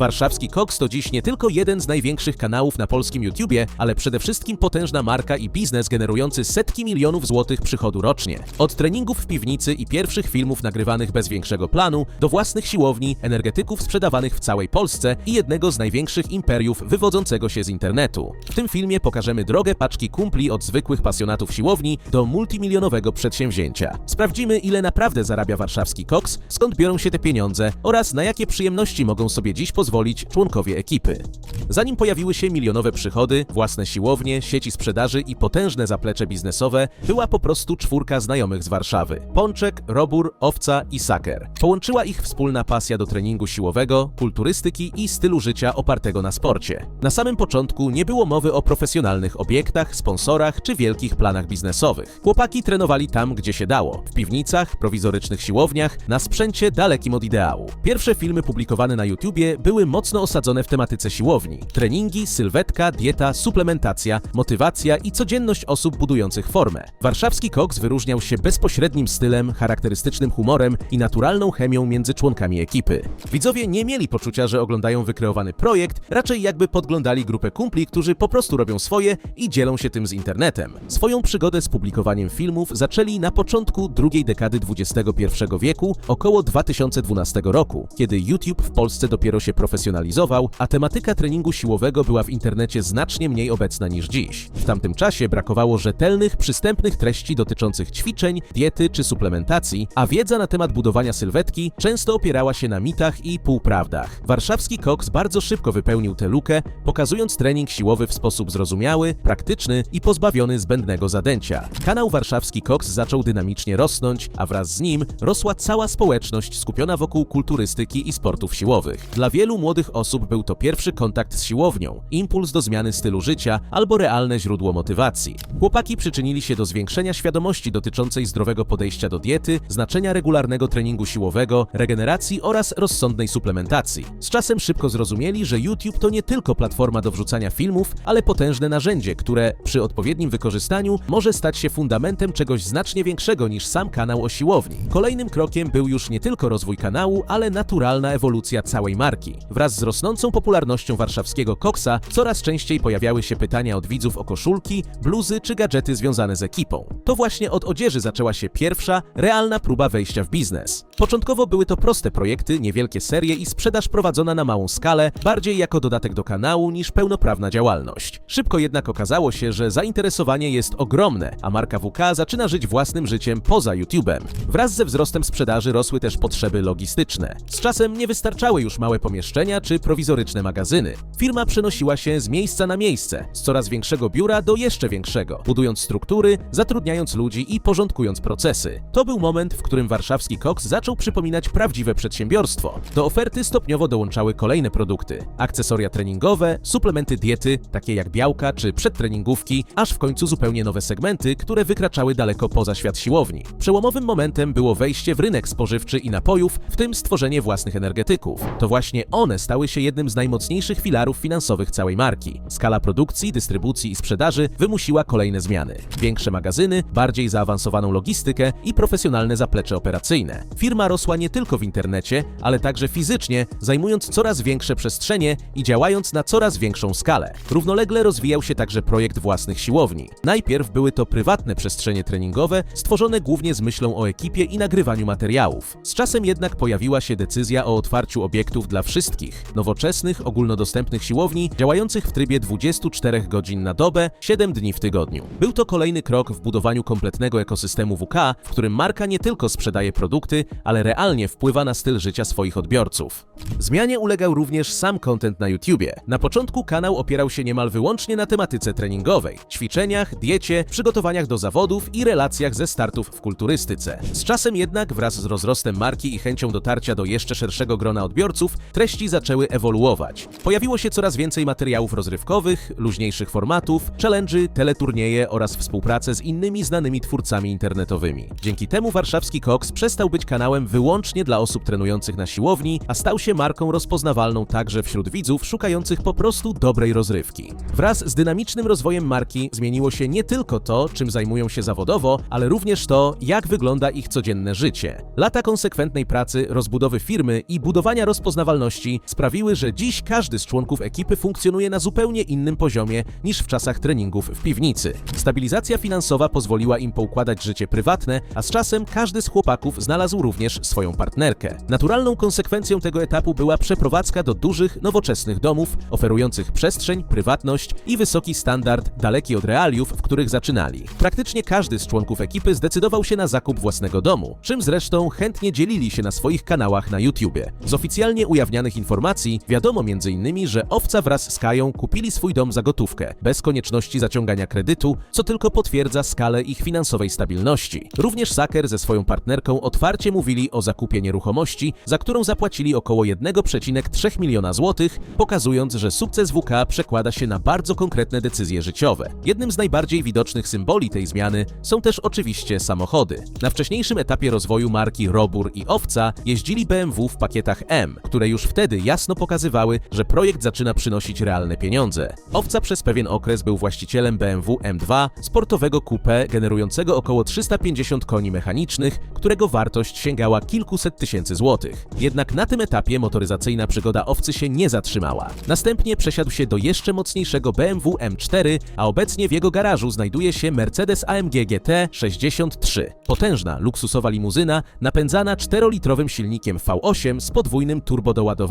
Warszawski Koks to dziś nie tylko jeden z największych kanałów na polskim YouTubie, ale przede wszystkim potężna marka i biznes generujący setki milionów złotych przychodu rocznie. Od treningów w piwnicy i pierwszych filmów nagrywanych bez większego planu, do własnych siłowni, energetyków sprzedawanych w całej Polsce i jednego z największych imperiów wywodzącego się z internetu. W tym filmie pokażemy drogę paczki kumpli od zwykłych pasjonatów siłowni do multimilionowego przedsięwzięcia. Sprawdzimy, ile naprawdę zarabia warszawski koks, skąd biorą się te pieniądze oraz na jakie przyjemności mogą sobie dziś pozwolić członkowie ekipy. Zanim pojawiły się milionowe przychody, własne siłownie, sieci sprzedaży i potężne zaplecze biznesowe, była po prostu czwórka znajomych z Warszawy. Pączek, Robur, Owca i Saker. Połączyła ich wspólna pasja do treningu siłowego, kulturystyki i stylu życia opartego na sporcie. Na samym początku nie było mowy o profesjonalnych obiektach, sponsorach czy wielkich planach biznesowych. Chłopaki trenowali tam, gdzie się dało. W piwnicach, prowizorycznych siłowniach, na sprzęcie dalekim od ideału. Pierwsze filmy publikowane na YouTubie były mocno osadzone w tematyce siłowni. Treningi, sylwetka, dieta, suplementacja, motywacja i codzienność osób budujących formę. Warszawski Koks wyróżniał się bezpośrednim stylem, charakterystycznym humorem i naturalną chemią między członkami ekipy. Widzowie nie mieli poczucia, że oglądają wykreowany projekt, raczej jakby podglądali grupę kumpli, którzy po prostu robią swoje i dzielą się tym z internetem. Swoją przygodę z publikowaniem filmów zaczęli na początku drugiej dekady XXI wieku, około 2012 roku, kiedy YouTube w Polsce dopiero się profesjonalizował, a tematyka treningu siłowego była w internecie znacznie mniej obecna niż dziś. W tamtym czasie brakowało rzetelnych, przystępnych treści dotyczących ćwiczeń, diety czy suplementacji, a wiedza na temat budowania sylwetki często opierała się na mitach i półprawdach. Warszawski Koks bardzo szybko wypełnił tę lukę, pokazując trening siłowy w sposób zrozumiały, praktyczny i pozbawiony zbędnego zadęcia. Kanał Warszawski Koks zaczął dynamicznie rosnąć, a wraz z nim rosła cała społeczność skupiona wokół kulturystyki i sportów siłowych. Dla wielu młodych osób był to pierwszy kontakt z siłownią, impuls do zmiany stylu życia albo realne źródło motywacji. Chłopaki przyczynili się do zwiększenia świadomości dotyczącej zdrowego podejścia do diety, znaczenia regularnego treningu siłowego, regeneracji oraz rozsądnej suplementacji. Z czasem szybko zrozumieli, że YouTube to nie tylko platforma do wrzucania filmów, ale potężne narzędzie, które przy odpowiednim wykorzystaniu może stać się fundamentem czegoś znacznie większego niż sam kanał o siłowni. Kolejnym krokiem był już nie tylko rozwój kanału, ale naturalna ewolucja całej marki. Wraz z rosnącą popularnością warszawskiego koksa coraz częściej pojawiały się pytania od widzów o koszulki, bluzy czy gadżety związane z ekipą. To właśnie od odzieży zaczęła się pierwsza, realna próba wejścia w biznes. Początkowo były to proste projekty, niewielkie serie i sprzedaż prowadzona na małą skalę, bardziej jako dodatek do kanału niż pełnoprawna działalność. Szybko jednak okazało się, że zainteresowanie jest ogromne, a marka WK zaczyna żyć własnym życiem poza YouTube'em. Wraz ze wzrostem sprzedaży rosły też potrzeby logistyczne. Z czasem nie wystarczały już małe pomieszczenia czy prowizoryczne magazyny. Firma przenosiła się z miejsca na miejsce, z coraz większego biura do jeszcze większego, budując struktury, zatrudniając ludzi i porządkując procesy. To był moment, w którym warszawski koks zaczął przypominać prawdziwe przedsiębiorstwo. Do oferty stopniowo dołączały kolejne produkty: akcesoria treningowe, suplementy diety, takie jak białka czy przedtreningówki, aż w końcu zupełnie nowe segmenty, które wykraczały daleko poza świat siłowni. Przełomowym momentem było wejście w rynek spożywczy i napojów, w tym stworzenie własnych energetyków. To właśnie one stały się jednym z najmocniejszych filarów finansowych całej marki. Skala produkcji, dystrybucji i sprzedaży wymusiła kolejne zmiany. Większe magazyny, bardziej zaawansowaną logistykę i profesjonalne zaplecze operacyjne. Firma rosła nie tylko w internecie, ale także fizycznie, zajmując coraz większe przestrzenie i działając na coraz większą skalę. Równolegle rozwijał się także projekt własnych siłowni. Najpierw były to prywatne przestrzenie treningowe, stworzone głównie z myślą o ekipie i nagrywaniu materiałów. Z czasem jednak pojawiła się decyzja o otwarciu obiektów dla wszystkich, nowoczesnych, ogólnodostępnych siłowni, działających w trybie 24 godzin na dobę, 7 dni w tygodniu. Był to kolejny krok w budowaniu kompletnego ekosystemu WK, w którym marka nie tylko sprzedaje produkty, ale realnie wpływa na styl życia swoich odbiorców. Zmianie ulegał również sam content na YouTubie. Na początku kanał opierał się niemal wyłącznie na tematyce treningowej, ćwiczeniach, diecie, przygotowaniach do zawodów i relacjach ze startów w kulturystyce. Z czasem jednak wraz z rozrostem marki i chęcią dotarcia do jeszcze szerszego grona odbiorców, treści zaczęły ewoluować. Pojawiło się coraz więcej materiałów rozrywkowych, luźniejszych formatów, challenge'y, teleturnieje oraz współpracę z innymi znanymi twórcami internetowymi. Dzięki temu warszawski Koks przestał być kanałem wyłącznie dla osób trenujących na siłowni, a stał się marką rozpoznawalną także wśród widzów szukających po prostu dobrej rozrywki. Wraz z dynamicznym rozwojem marki zmieniło się nie tylko to, czym zajmują się zawodowo, ale również to, jak wygląda ich codzienne życie. Lata konsekwentnej pracy, rozbudowy firmy i budowania rozpoznawalności sprawiły, że dziś każdy z członków ekipy funkcjonuje na zupełnie innym poziomie niż w czasach treningów w piwnicy. Stabilizacja finansowa pozwoliła im poukładać życie prywatne, a z czasem każdy z chłopaków znalazł również swoją partnerkę. Naturalną konsekwencją tego etapu była przeprowadzka do dużych, nowoczesnych domów, oferujących przestrzeń, prywatność i wysoki standard daleki od realiów, w których zaczynali. Praktycznie każdy z członków ekipy zdecydował się na zakup własnego domu, czym zresztą chętnie dzielili się na swoich kanałach na YouTubie. Z oficjalnie ujawnianych informacji wiadomo m.in., że Owca wraz z Kają kupili swój dom za gotówkę, bez konieczności zaciągania kredytu, co tylko potwierdza skalę ich finansowej stabilności. Również Saker ze swoją partnerką otwarcie mówili o zakupie nieruchomości, za którą zapłacili około 1,3 miliona złotych, pokazując, że sukces WK przekłada się na bardzo konkretne decyzje życiowe. Jednym z najbardziej widocznych symboli tej zmiany są też oczywiście samochody. Na wcześniejszym etapie rozwoju marki Robur i Owca jeździli BMW w pakietach M, które już wtedy jasno pokazywały, że projekt zaczyna przynosić realne pieniądze. Owca przez pewien okres był właścicielem BMW M2, sportowego coupé generującego około 350 koni mechanicznych, którego wartość sięgała kilkuset tysięcy złotych. Jednak na tym etapie motoryzacyjna przygoda Owcy się nie zatrzymała. Następnie przesiadł się do jeszcze mocniejszego BMW M4, a obecnie w jego garażu znajduje się Mercedes AMG GT 63. Potężna, luksusowa limuzyna napędzana 4-litrowym silnikiem V8 z podwójnym turbodoładowaniem,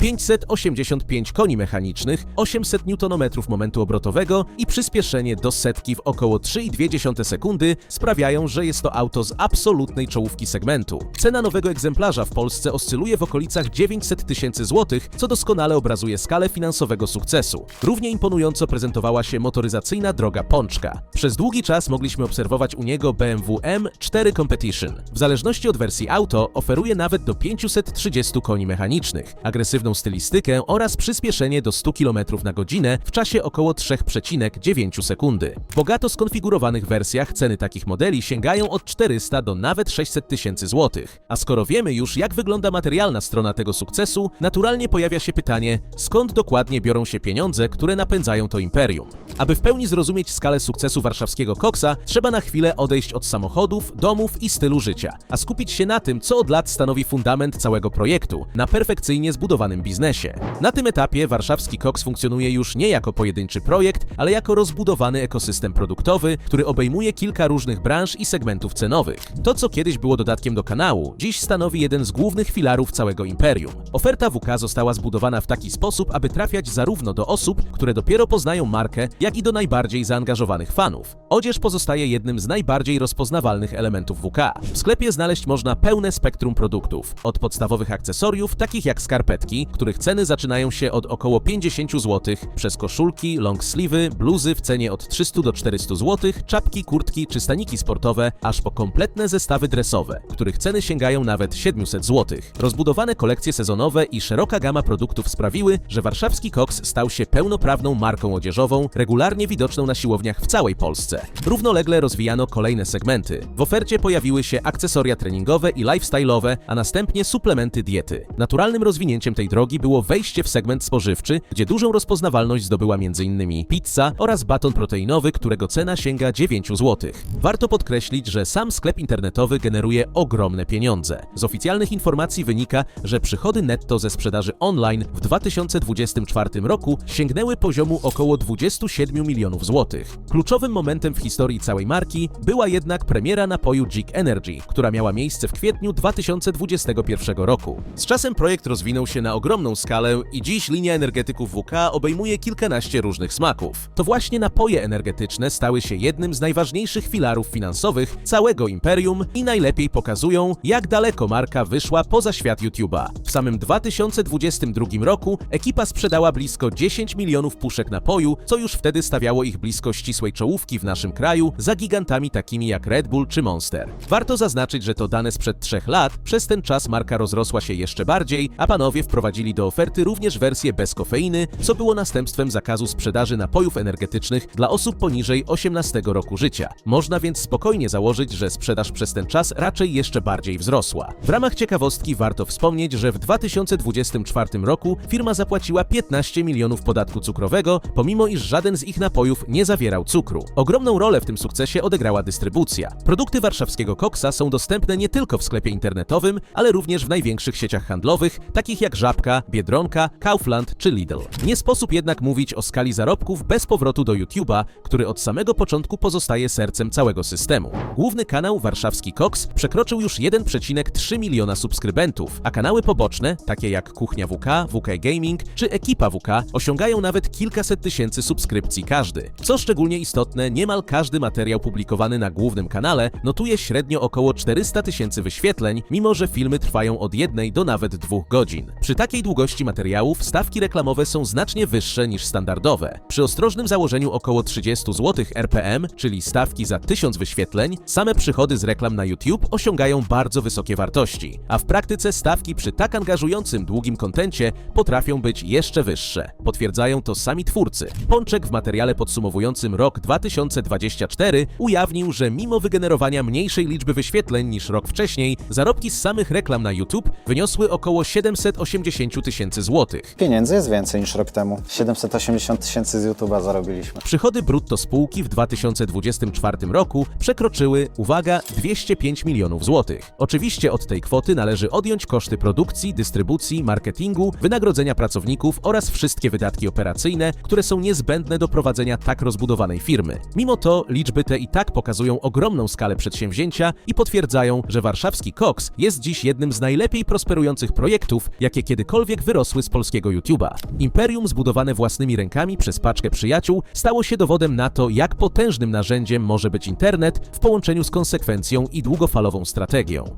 585 koni mechanicznych, 800 Nm momentu obrotowego i przyspieszenie do setki w około 3,2 sekundy sprawiają, że jest to auto z absolutnej czołówki segmentu. Cena nowego egzemplarza w Polsce oscyluje w okolicach 900 tysięcy złotych, co doskonale obrazuje skalę finansowego sukcesu. Równie imponująco prezentowała się motoryzacyjna droga Pączka. Przez długi czas mogliśmy obserwować u niego BMW M4 Competition. W zależności od wersji auto oferuje nawet do 530 koni mechanicznych, agresywną stylistykę oraz przyspieszenie do 100 km na godzinę w czasie około 3,9 sekundy. W bogato skonfigurowanych wersjach ceny takich modeli sięgają od 400 do nawet 600 tysięcy złotych. A skoro wiemy już, jak wygląda materialna strona tego sukcesu, naturalnie pojawia się pytanie, skąd dokładnie biorą się pieniądze, które napędzają to imperium. Aby w pełni zrozumieć skalę sukcesu warszawskiego koksa, trzeba na chwilę odejść od samochodów, domów i stylu życia, a skupić się na tym, co od lat stanowi fundament całego projektu, na perfekcyjnie zbudowanym biznesie. Na tym etapie warszawski koks funkcjonuje już nie jako pojedynczy projekt, ale jako rozbudowany ekosystem produktowy, który obejmuje kilka różnych branż i segmentów cenowych. To, co kiedyś było dodatkiem do kanału, dziś stanowi jeden z głównych filarów całego imperium. Oferta WK została zbudowana w taki sposób, aby trafiać zarówno do osób, które dopiero poznają markę, jak i do najbardziej zaangażowanych fanów. Odzież pozostaje jednym z najbardziej rozpoznawalnych elementów WK. W sklepie znaleźć można pełne spektrum produktów, od podstawowych akcesoriów, takich jak skarpetki, których ceny zaczynają się od około 50 zł, przez koszulki, long sleeve'y, bluzy w cenie od 300 do 400 zł, czapki, kurtki czy staniki sportowe, aż po kompletne zestawy dresowe, których ceny sięgają nawet 700 zł. Rozbudowane kolekcje sezonowe i szeroka gama produktów sprawiły, że warszawski koks stał się pełnoprawną marką odzieżową, regularnie widoczną na siłowniach w całej Polsce. Równolegle rozwijano kolejne segmenty. W ofercie pojawiły się akcesoria treningowe i lifestyle'owe, a następnie suplementy diety. Naturalnym rozwinięciem tej drogi było wejście w segment spożywczy, gdzie dużą rozpoznawalność zdobyła m.in. pizza oraz baton proteinowy, którego cena sięga 9 zł. Warto podkreślić, że sam sklep internetowy generuje ogromne pieniądze. Z oficjalnych informacji wynika, że przychody netto ze sprzedaży online w 2024 roku sięgnęły poziomu około 27 milionów złotych. Kluczowym momentem w historii całej marki była jednak premiera napoju Jig Energy, która miała miejsce w kwietniu 2021 roku. Z czasem projekt rozwinął się na ogromną skalę i dziś linia energetyków WK obejmuje kilkanaście różnych smaków. To właśnie napoje energetyczne stały się jednym z najważniejszych filarów finansowych całego imperium i najlepiej pokazują, jak daleko marka wyszła poza świat YouTube'a. W samym 2022 roku ekipa sprzedała blisko 10 milionów puszek napoju, co już wtedy stawiało ich blisko ścisłej czołówki w naszym kraju za gigantami takimi jak Red Bull czy Monster. Warto zaznaczyć, że to dane sprzed trzech lat, przez ten czas marka rozrosła się jeszcze bardziej, a panowie wprowadzili do oferty również wersję bez kofeiny, co było następstwem zakazu sprzedaży napojów energetycznych dla osób poniżej 18 roku życia. Można więc spokojnie założyć, że sprzedaż przez ten czas raczej jeszcze bardziej wzrosła. W ramach ciekawostki warto wspomnieć, że w 2024 roku firma zapłaciła 15 milionów podatku cukrowego, pomimo iż żaden z ich napojów nie zawierał cukru. Ogromną rolę w tym sukcesie odegrała dystrybucja. Produkty warszawskiego koksa są dostępne nie tylko w sklepie internetowym, ale również w największych sieciach handlowych, takich takich jak Żabka, Biedronka, Kaufland czy Lidl. Nie sposób jednak mówić o skali zarobków bez powrotu do YouTube'a, który od samego początku pozostaje sercem całego systemu. Główny kanał Warszawski Cox przekroczył już 1,3 miliona subskrybentów, a kanały poboczne, takie jak Kuchnia WK, WK Gaming czy Ekipa WK, osiągają nawet kilkaset tysięcy subskrypcji każdy. Co szczególnie istotne, niemal każdy materiał publikowany na głównym kanale notuje średnio około 400 tysięcy wyświetleń, mimo że filmy trwają od jednej do nawet dwóch godzin. Przy takiej długości materiałów stawki reklamowe są znacznie wyższe niż standardowe. Przy ostrożnym założeniu około 30 zł RPM, czyli stawki za 1000 wyświetleń, same przychody z reklam na YouTube osiągają bardzo wysokie wartości, a w praktyce stawki przy tak angażującym długim kontencie potrafią być jeszcze wyższe. Potwierdzają to sami twórcy. Pączek w materiale podsumowującym rok 2024 ujawnił, że mimo wygenerowania mniejszej liczby wyświetleń niż rok wcześniej, zarobki z samych reklam na YouTube wyniosły około 780 tysięcy złotych. Pieniędzy jest więcej niż rok temu. 780 tysięcy z YouTube'a zarobiliśmy. Przychody brutto spółki w 2024 roku przekroczyły, uwaga, 205 milionów złotych. Oczywiście od tej kwoty należy odjąć koszty produkcji, dystrybucji, marketingu, wynagrodzenia pracowników oraz wszystkie wydatki operacyjne, które są niezbędne do prowadzenia tak rozbudowanej firmy. Mimo to liczby te i tak pokazują ogromną skalę przedsięwzięcia i potwierdzają, że warszawski Cox jest dziś jednym z najlepiej prosperujących projektów, jakie kiedykolwiek wyrosły z polskiego YouTube'a. Imperium zbudowane własnymi rękami przez paczkę przyjaciół stało się dowodem na to, jak potężnym narzędziem może być internet w połączeniu z konsekwencją i długofalową strategią.